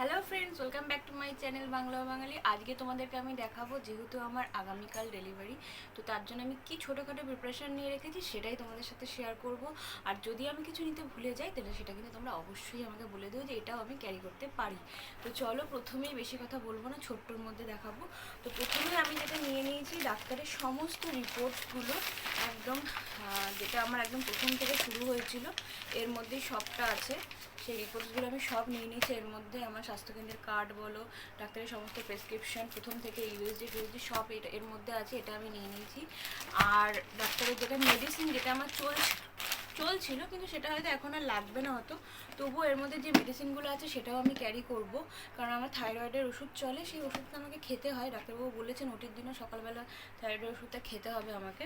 Hello friends welcome back to my channel Bangla Bangali আজকে তোমাদেরকে আমি দেখাবো যেহেতু আমার আগামীকাল ডেলিভারি তো তার জন্য আমি কি ছোটোখাটো প্রিপারেশন নিয়ে রেখেছি সেটাই তোমাদের সাথে শেয়ার করব। আর যদি আমি কিছু নিতে ভুলে যাই, তাহলে সেটা কিন্তু তোমরা অবশ্যই আমাকে বলে দিও যে এটাও আমি ক্যারি করতে পারি। তো চলো প্রথমেই বেশি কথা বলব না, ছোট্টর মধ্যে দেখাবো। তো প্রথমে আমি যেটা নিয়ে নিয়েছি, ডাক্তারের সমস্ত রিপোর্টসগুলো একদম যেটা আমার একদম প্রথম থেকে শুরু হয়েছিল, এর মধ্যেই সবটা আছে। সেই রিপোর্টসগুলো আমি সব নিয়ে নিয়েছি, এর মধ্যে আমার স্বাস্থ্যকেন্দ্রের কার্ড বলো, ডাক্তারের সমস্ত প্রেসক্রিপশন প্রথম থেকে ইউএসডি টুএসডি সব এটা, এর মধ্যে আছে, এটা আমি নিয়ে নিয়েছি। আর ডাক্তারের যেটা মেডিসিন যেটা আমার চলছে, চলছিল, কিন্তু সেটা হয়তো এখন আর লাগবে না হয়তো তবুও এর মধ্যে যে মেডিসিনগুলো আছে, সেটাও আমি ক্যারি করব। কারণ আমার থাইরয়েডের ওষুধ চলে, সেই ওষুধটা আমাকে খেতে হয়। ডাক্তারবাবু বলেছেন, ওটির দিনও সকালবেলা থাইরয়েডের ওষুধটা খেতে হবে আমাকে।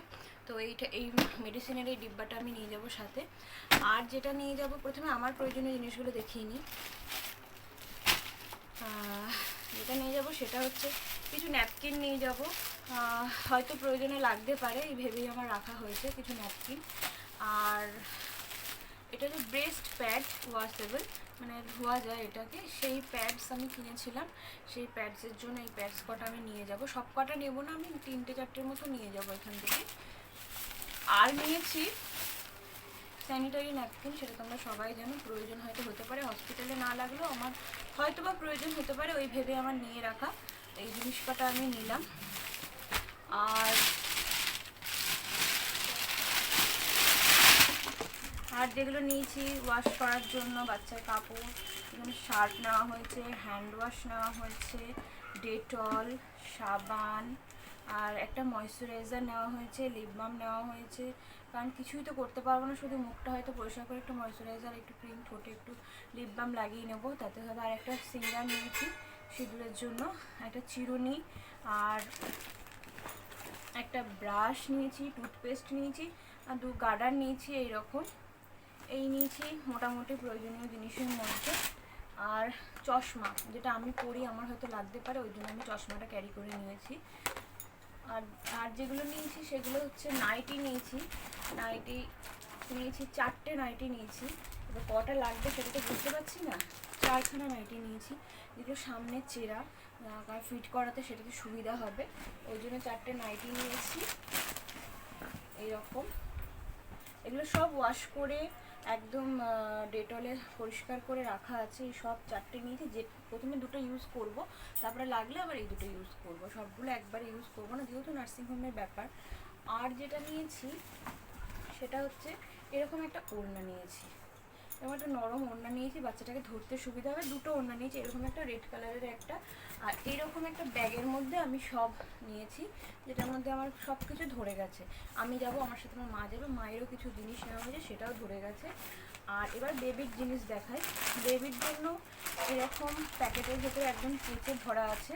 তো এইটা, এই মেডিসিনের এই ডিব্বাটা আমি নিয়ে যাব সাথে। আর যেটা নিয়ে যাব, প্রথমে আমার প্রয়োজনীয় জিনিসগুলো দেখিয়ে নিই। যেটা নিয়ে যাব, সেটা হচ্ছে কিছু ন্যাপকিন নিয়ে যাব। হয়তো প্রয়োজনে লাগতে পারে, এই ভেবেই আমার রাখা হয়েছে কিছু ন্যাপকিন আর এটা হচ্ছে ব্রেস্ট প্যাড ওয়াশেবল মানে ধোয়া যায় এটাকে। সেই প্যাডস আমি কিনেছিলাম, সেই প্যাডসের জন্য এই প্যাডস কটা আমি নিয়ে যাব। সব কটা নেব না আমি, তিনটে চারটের মতো নিয়ে যাব এখান থেকে। আর নিয়েছি স্যানিটারি ন্যাপকিন, সেটা তোমরা সবাই জানো, প্রয়োজন হয়তো হতে পারে। হসপিটালে না লাগলেও আমার হয়তো বা প্রয়োজন হতে পারে, ওই ভেবে আমার নিয়ে রাখা। এই জিনিস কটা আমি নিলাম। আর আর যেগুলো নিয়েছি ওয়াশ করার জন্য, বাচ্চার কাপড় শার্ট নেওয়া হয়েছে হ্যান্ড ওয়াশ নেওয়া হয়েছে ডেটল সাবান আর একটা ময়শ্চারাইজার নেওয়া হয়েছে লিপ বাম নেওয়া হয়েছে। কারণ কিছুই তো করতে পারব না, শুধু মুখটা হয়তো পরিষ্কার করে একটু ময়শ্চারাইজার একটু ক্রিম ঠোঁটে একটু লিপ বাম লাগিয়ে নেব। তাতে হবে আর একটা সিঙ্গার নিয়েছি সিঁদুরের জন্য, একটা চিরুনি আর একটা ব্রাশ নিয়েছি টুথপেস্ট নিয়েছি আর দু গার্ডার নিয়েছি এইরকম। এই নিয়েছি মোটামুটি প্রয়োজনীয় জিনিসের মধ্যে। আর চশমা, যেটা আমি পরি, আমার হয়তো লাগতে পারে, ওই জন্য আমি চশমাটা ক্যারি করে নিয়েছি। আর আর যেগুলো নিয়েছি সেগুলো হচ্ছে নাইটি নিয়েছি। নাইটি নিয়েছি, চারটে নাইটি নিয়েছি। এবার কটা লাগবে সেটা তো বুঝতে পারছি না। চারখানা নাইটি নিয়েছি। যেগুলো সামনে চেরা কারণ ফিট করাতে সেটাতে সুবিধা হবে। ওই জন্য চারটে নাইটি নিয়েছি। এইরকম। এগুলো সব ওয়াশ করে একদম ডেটলে পরিষ্কার করে রাখা আছে সব চারটে নিয়েছি। যে প্রথমে দুটো ইউজ করব, তারপরে লাগলে আবার এই দুটো ইউজ করব। সবগুলো একবার ইউজ করব না, যেহেতু নার্সিংহোমের ব্যাপার। আর যেটা নিয়েছি, সেটা হচ্ছে এরকম একটা ওড়না নিয়েছি। এরকম একটা নরম ওড়না নিয়েছি, বাচ্চাটাকে ধরতে সুবিধা হবে। দুটো ওড়না নিয়েছি, এরকম একটা রেড কালারের একটা। আর এরকম একটা ব্যাগের মধ্যে আমি সব নিয়েছি, যেটার মধ্যে আমার সব কিছু ধরে গেছে। আমি যাব, আমার সাথে আমার মা যাবে, মায়েরও কিছু জিনিস নেওয়া হয়েছে, সেটাও ধরে গেছে। আর এবার বেবির জিনিস দেখাই। বেবির জন্য এরকম প্যাকেটের ভেতরে একদম কেচে ভরা আছে।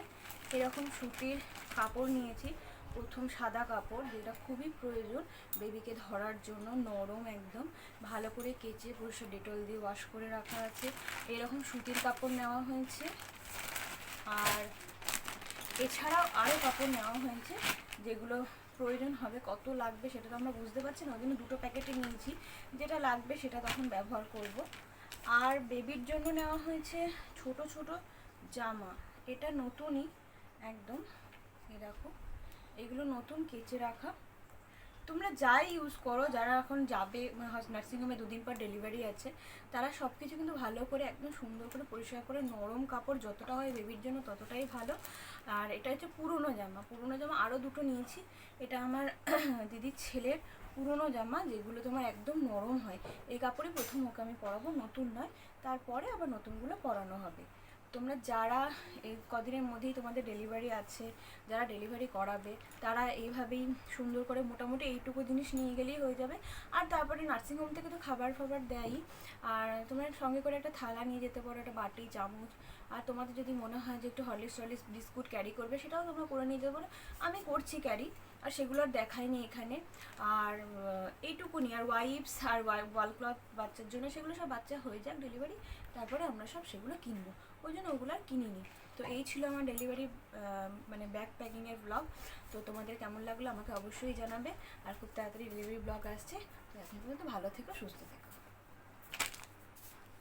এরকম সুতির কাপড় নিয়েছি। প্রথম সাদা কাপড়, যেটা খুবই প্রয়োজন বেবিকে ধরার জন্য, নরম একদম। ভালো করে কেচে পরিষ্কার ডেটল দিয়ে ওয়াশ করে রাখা আছে। এরকম সুতির কাপড় নেওয়া হয়েছে। আর এছাড়াও আরও কাপড় নেওয়া হয়েছে, যেগুলো প্রয়োজন হবে, কত লাগবে সেটা তো আমরা বুঝতে পারছি না। ওই জন্য দুটো প্যাকেটে নিয়েছি। যেটা লাগবে সেটা তখন ব্যবহার করব। আর বেবির জন্য নেওয়া হয়েছে ছোট ছোট জামা। এটা নতুনই, একদম। এ দেখো। এগুলো নতুন কেচে রাখা। তোমরা যাই ইউজ করো, যারা এখন যাবে নার্সিংহোমে দুদিন পর ডেলিভারি আছে, তারা সব কিছু কিন্তু ভালো করে একদম সুন্দর করে পরিষ্কার করে নরম কাপড় যতটা হয় বেবির জন্য ততটাই ভালো। আর এটা হচ্ছে পুরনো জামা। পুরনো জামা আরও দুটো নিয়েছি। এটা আমার দিদির ছেলের পুরনো জামা, যেগুলো তোমার একদম নরম হয়। এই কাপড়ই প্রথম ওকে আমি পরাবো, নতুন নয়। তারপরে আবার নতুনগুলো পরানো হবে। তোমরা যারা এই কদিনের মধ্যেই তোমাদের ডেলিভারি আছে, যারা ডেলিভারি করাবে, তারা এইভাবেই সুন্দর করে মোটামুটি এইটুকু জিনিস নিয়ে গেলেই হয়ে যাবে। আর তারপরে নার্সিংহোম থেকে তো খাবার ফাবার দেয়ই। আর তোমরা সঙ্গে করে একটা থালা নিয়ে যেতে পারো, একটা বাটি, চামচ। আর তোমাদের যদি মনে হয় যে একটু হরলিক্স টরলিক্স বিস্কুট ক্যারি করবে, সেটাও তোমরা করে নিয়ে যেতে পারো। আমি করছি ক্যারি আর সেগুলো আর দেখাইনি এখানে। আর এইটুকুনি আর ওয়াইপস আর ওয়াল ক্লথ বাচ্চার জন্য, সেগুলো সব বাচ্চা হয়ে যাক ডেলিভারি তারপরে আমরা সব সেগুলো কিনবো। ওই জন্য ওগুলো আর কিনিনি। তো এই ছিল আমার ডেলিভারি মানে ব্যাগ প্যাকিংয়ের ব্লগ তো তোমাদের কেমন লাগল আমাকে অবশ্যই জানাবে। আর খুব তাড়াতাড়ি ডেলিভারি ব্লগ আসছে। তো এখন পর্যন্ত ভালো থেকো, সুস্থ থেকো।